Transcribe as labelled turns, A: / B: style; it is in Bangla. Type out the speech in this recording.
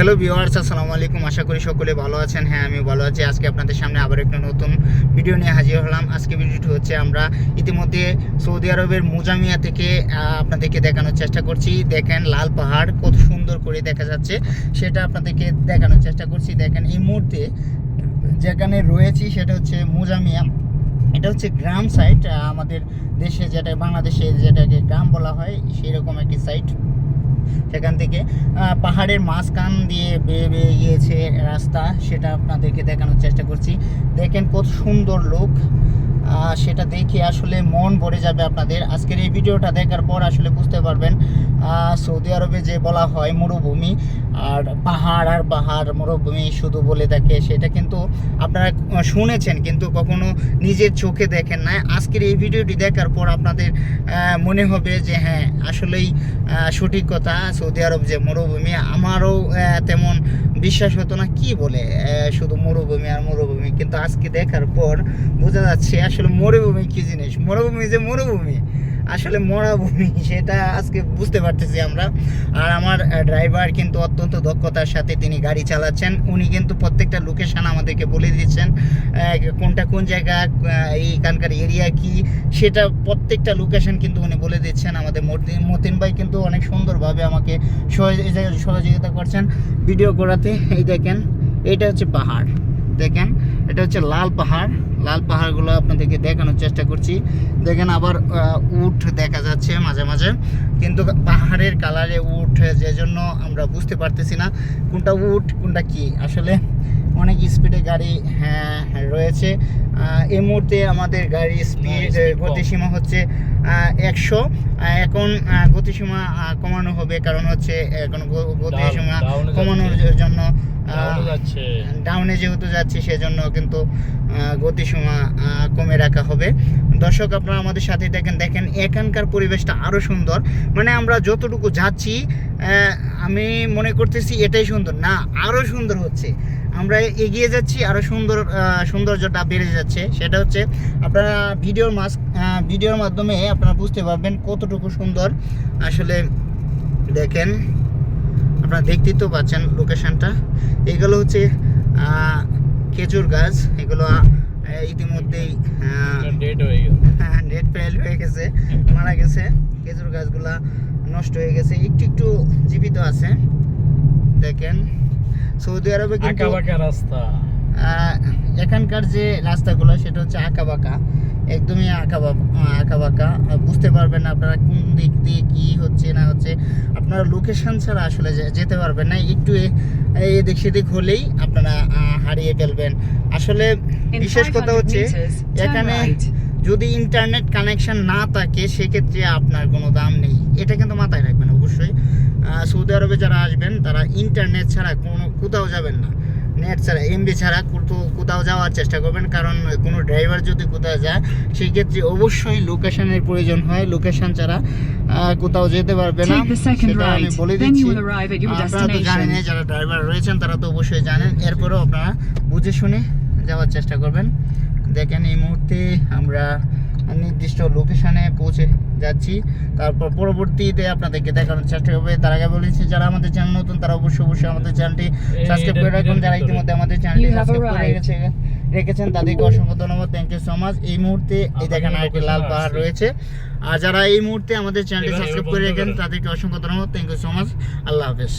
A: হ্যালো ভিওয়ার্স আসসালামু আলাইকুম। আশা করি সকলে ভালো আছেন। হ্যাঁ আমি ভালো আছি। আজকে আপনাদের সামনে আবার একটা নতুন ভিডিও নিয়ে হাজির হলাম। আজকে ভিডিওটি হচ্ছে আমরা ইতিমধ্যে সৌদি আরবের মুজামিয়া থেকে আপনাদেরকে দেখানোর চেষ্টা করছি। দেখেন, লাল পাহাড় কত সুন্দর করে দেখা যাচ্ছে। সেটা আপনাদেরকে দেখানোর চেষ্টা করছি। দেখেন, এই মুহূর্তে যেখানে রয়েছি, সেটা হচ্ছে মুজামিয়া। এটা হচ্ছে গ্রাম সাইট আমাদের দেশে যেটা, বাংলাদেশে যেটাকে গ্রাম বলা হয় সেই রকম একটি সাইট সেখান থেকে পাহাড়ের মাঝখান দিয়ে বেয়ে বেয়ে গিয়েছে রাস্তা, সেটা আপনাদেরকে দেখানোর চেষ্টা করছি। দেখেন কত সুন্দর লোক সেটা দেখে আসলে মন ভরে যাবে আপনাদের। আজকের এই ভিডিওটা দেখার পর আসলে বুঝতে পারবেন সৌদি আরবে যে বলা হয় মরুভূমি, আর পাহাড় আর পাহাড়, মরুভূমি শুধু বলে থাকে সেটা কিন্তু আপনারা শুনেছেন, কিন্তু কখনো নিজের চোখে দেখেন না আজকের এই ভিডিওটি দেখার পর আপনাদের মনে হবে যে হ্যাঁ আসলেই সঠিক কথা, সৌদি আরব যে মরুভূমি, আমারও তেমন বিশ্বাস হতো না কি বলে শুধু মরুভূমি আর মরুভূমি। কিন্তু আজকে দেখার পর বোঝা যাচ্ছে আসলে মরুভূমি কি জিনিস? মরুভূমি যে মরুভূমি আসলে মরুভূমি, সেটা আজকে বুঝতে পারতেছি আমরা। আর আমার ড্রাইভার কিন্তু অত্যন্ত দক্ষতার সাথে তিনি গাড়ি চালাচ্ছেন। উনি কিন্তু প্রত্যেকটা লোকেশান আমাদেরকে বলে দিচ্ছেন কোনটা কোন জায়গা এইখানকার এরিয়া কি, সেটা প্রত্যেকটা লোকেশন কিন্তু উনি বলে দিচ্ছেন আমাদের মতিন ভাই কিন্তু অনেক সুন্দরভাবে আমাকে সহযোগিতা করছেন। ভিডিও করাতে এই দেখেন, এটা হচ্ছে পাহাড়। দেখেন এটা হচ্ছে লাল পাহাড়। লাল পাহাড়গুলো আপনাদেরকে দেখানোর চেষ্টা করছি। দেখেন আবার উঠ দেখা যাচ্ছে মাঝে মাঝে। কিন্তু পাহাড়ের কালারে উঠ যে জন্য আমরা বুঝতে পারতেছি না কোনটা উট কোনটা কি? আসলে অনেক স্পিডে গাড়ি হ্যাঁ রয়েছে। এই মুহূর্তে আমাদের গাড়ির স্পিড। গতিসীমা হচ্ছে একশো। এখন গতিসীমা কমানো হবে কারণ হচ্ছে এখন গতিসীমা কমানোর জন্য
B: ডাউনে
A: যেহেতু যাচ্ছি সেজন্য কিন্তু গতিসীমা কমে রাখা হবে। দর্শক আপনারা আমাদের সাথে দেখেন দেখেন এখানকার পরিবেশটা আরও সুন্দর। মানে আমরা যতটুকু যাচ্ছি আমি মনে করতেছি এটাই সুন্দর। না আরও সুন্দর হচ্ছে। আমরা এগিয়ে যাচ্ছি আরও সুন্দর সৌন্দর্যটা বেড়ে যাচ্ছে। সেটা হচ্ছে আপনারা ভিডিওর মাস ভিডিওর মাধ্যমে আপনারা বুঝতে পারবেন কতটুকু সুন্দর। আসলে দেখেন আপনারা দেখতেই তো পাচ্ছেন লোকেশনটা এগুলো হচ্ছে খেজুর গাছ। এগুলো ইতিমধ্যেই
B: ডেট হয়ে
A: নেট ফেল হয়ে গেছে মারা গেছে। খেজুর গাছগুলা নষ্ট হয়ে গেছে। একটু একটু জীবিত আছে। দেখেন সৌদি আরবে কিন্তু
B: রাস্তা।
A: এখানকার যে রাস্তাগুলো সেটা হচ্ছে আঁকা বাঁকা একদমই আঁকা আঁকা বাঁকা বুঝতে পারবেন আপনারা কোন দিক দিয়ে কি হচ্ছে না হচ্ছে। আপনারা লোকেশন ছাড়া আসলে যেতে পারবেন না। একটু এদিক সেদিক হলেই আপনারা হারিয়ে ফেলবেন। আসলে বিশেষ কথা হচ্ছে এখানে যদি ইন্টারনেট কানেকশন না থাকে সেক্ষেত্রে আপনার কোনো দাম নেই। এটা কিন্তু মাথায় রাখবেন অবশ্যই। আহ, সৌদি আরবে যারা আসবেন তারা ইন্টারনেট ছাড়া কোনো কোথাও যাবেন না। নেট ছাড়া এমবি ছাড়া কোথাও কোথাও যাওয়ার চেষ্টা করবেন। কারণ কোনো ড্রাইভার যদি কোথাও যায় সেই ক্ষেত্রে অবশ্যই লোকেশনের প্রয়োজন হয়। লোকেশন ছাড়া কোথাও যেতে পারবে না। সেটা আমি বলে দিচ্ছি। আপনারা তো জানেন যারা ড্রাইভার রয়েছেন তারা তো অবশ্যই জানেন। এরপরেও আপনারা বুঝে শুনে যাওয়ার চেষ্টা করবেন। দেখেন এই মুহূর্তে আমরা নির্দিষ্ট লোকেশানে পৌঁছে যাচ্ছি। তারপর পরবর্তীতে আপনাদেরকে দেখানোর চেষ্টা করবে। তার আগে বলেছি যারা আমাদের চ্যানেল নতুন তারা অবশ্যই অবশ্যই আমাদের চ্যানেলটি সাবস্ক্রাইব করে রাখুন। যারা ইতিমধ্যে আমাদের চ্যানেলটি সাবস্ক্রাইব করে রেখেছে রেখেছেন তাদেরকে অসংখ্য ধন্যবাদ। থ্যাংক ইউ সো মাচ এই মুহূর্তে এই দেখেন আরেকটি লাল পাহাড় রয়েছে। আর যারা এই মুহূর্তে আমাদের চ্যানেলটি সাবস্ক্রাইব করে
B: করে
A: রেখেছেন তাদেরকে অসংখ্য ধন্যবাদ। থ্যাংক ইউ সো মাচ আল্লাহ হাফেজ।